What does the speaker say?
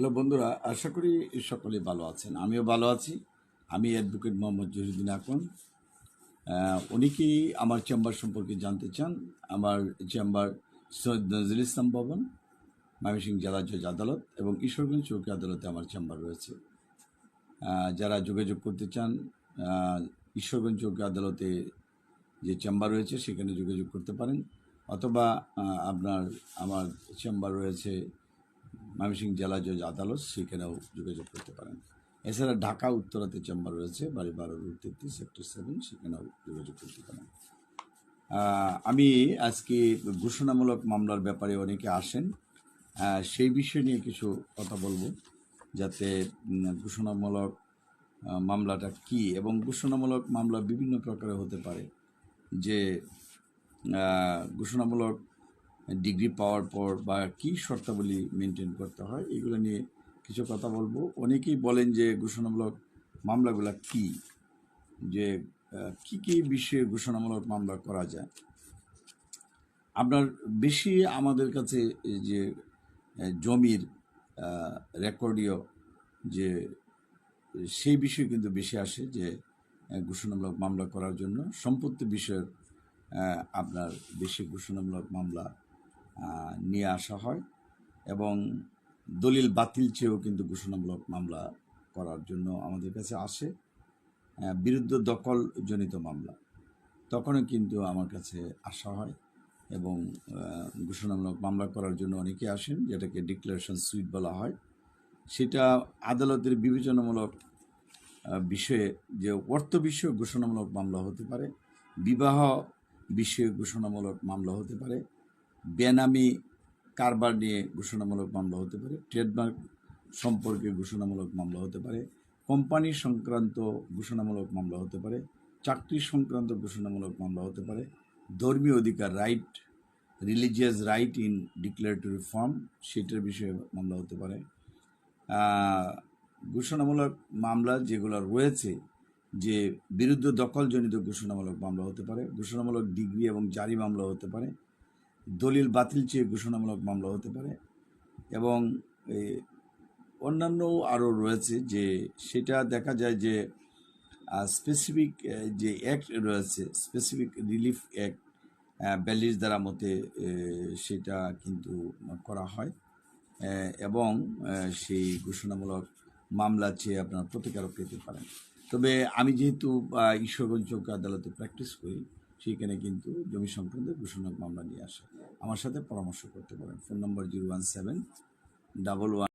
Hello বন্ধুরা, আশা করি সকলে ভালো আছেন। আমিও ভালো আছি। আমি অ্যাডভোকেট মোহাম্মদ জহিরুদ্দিন আকন অনেকেই আমার চেম্বার সম্পর্কে জানতে চান? আমার চেম্বার সৈয়দ নজরুল ইসলাম ভবন, ময়মনসিংহ জেলা জজ আদালত এবং ঈশ্বরগঞ্জ চৌকি আদালতে আমার চেম্বার রয়েছে। যারা যোগাযোগ করতে চান ঈশ্বরগঞ্জ চৌকি আদালতে যে চেম্বার রয়েছে, সেখানে যোগাযোগ করতে পারেন। অথবা আপনার, আমার চেম্বার রয়েছে ময়মনসিংহ জেলা জজ আদালত সেখানেও যোগাযোগ করতে পারেন। এছাড়া ঢাকা উত্তরাতে চেম্বার রয়েছে, বাড়ি বারো রুট তেত্রিশ সেক্টর সেভেন, সেখানেও যোগাযোগ করতে পারেন। আমি আজকে ঘোষণামূলক মামলার ব্যাপারে অনেকে আসেন। সেই বিষয় নিয়ে কিছু কথা বলব, যাতে ঘোষণামূলক মামলাটা কি এবং ঘোষণামূলক মামলা বিভিন্ন প্রকারে হতে পারে। যে ঘোষণামূলক ডিগ্রি পাওয়ার পর বা কী শর্তাবলী মেনটেন করতে হয়, এগুলো নিয়ে কিছু কথা বলব। অনেকেই বলেন যে ঘোষণামূলক মামলাগুলো কি? যে কি কি বিষয়ে ঘোষণামূলক মামলা করা যায়? আপনার বেশি আমাদের কাছে যে জমির রেকর্ডীয় যে, সেই বিষয় কিন্তু বেশি আসে যে ঘোষণামূলক মামলা করার জন্য। সম্পত্তি বিষয়ের আপনার বেশি ঘোষণামূলক মামলা নিয়ে আসা হয় এবং দলিল বাতিল চেয়েও কিন্তু ঘোষণামূলক মামলা করার জন্য আমাদের কাছে আসে বিরুদ্ধ দখলজনিত মামলা। তখনও কিন্তু আমার কাছে আসা হয় এবং ঘোষণামূলক মামলা করার জন্য অনেকে আসেন, যেটাকে ডিক্লারেশন সুইট বলা হয়। সেটা আদালতের বিবেচনামূলক বিষয়ে, যে অর্থ বিষয়ে ঘোষণামূলক মামলা হতে পারে, বিবাহ বিষয়ে ঘোষণামূলক মামলা হতে পারে বেনামি কারবার নিয়ে ঘোষণামূলক মামলা হতে পারে ট্রেডমার্ক সম্পর্কে ঘোষণামূলক মামলা হতে পারে কোম্পানি সংক্রান্ত ঘোষণামূলক মামলা হতে পারে, চাকরি সংক্রান্ত ঘোষণামূলক মামলা হতে পারে, ধর্মীয় অধিকার right religious right in declaratory form সেটার বিষয়ে মামলা হতে পারে। ঘোষণামূলক মামলা যেগুলো রয়েছে যে বিরুদ্ধ দখলজনিত ঘোষণামূলক মামলা হতে পারে, ঘোষণামূলক ডিগ্রি এবং জারি মামলা হতে পারে দলিল বাতিল চেয়ে ঘোষণামূলক মামলা হতে পারে এবং অন্যান্য আরও রয়েছে যে সেটা দেখা যায় যে স্পেসিফিক যে অ্যাক্ট রয়েছে স্পেসিফিক রিলিফ অ্যাক্ট ব্যালিশ দ্বারা মতে সেটা কিন্তু করা হয়। এবং সেই ঘোষণামূলক মামলা চেয়ে আপনার প্রতিকারও পেতে পারেন। তবে আমি যেহেতু ঈশ্বরগঞ্জ আদালতে প্র্যাকটিস করি, সেখানে কিন্তু জমি সংক্রান্ত ঘোষণামূলক মামলা নিয়ে আসে আমার সাথে পরামর্শ করতে পারেন। Phone number zero one seven double one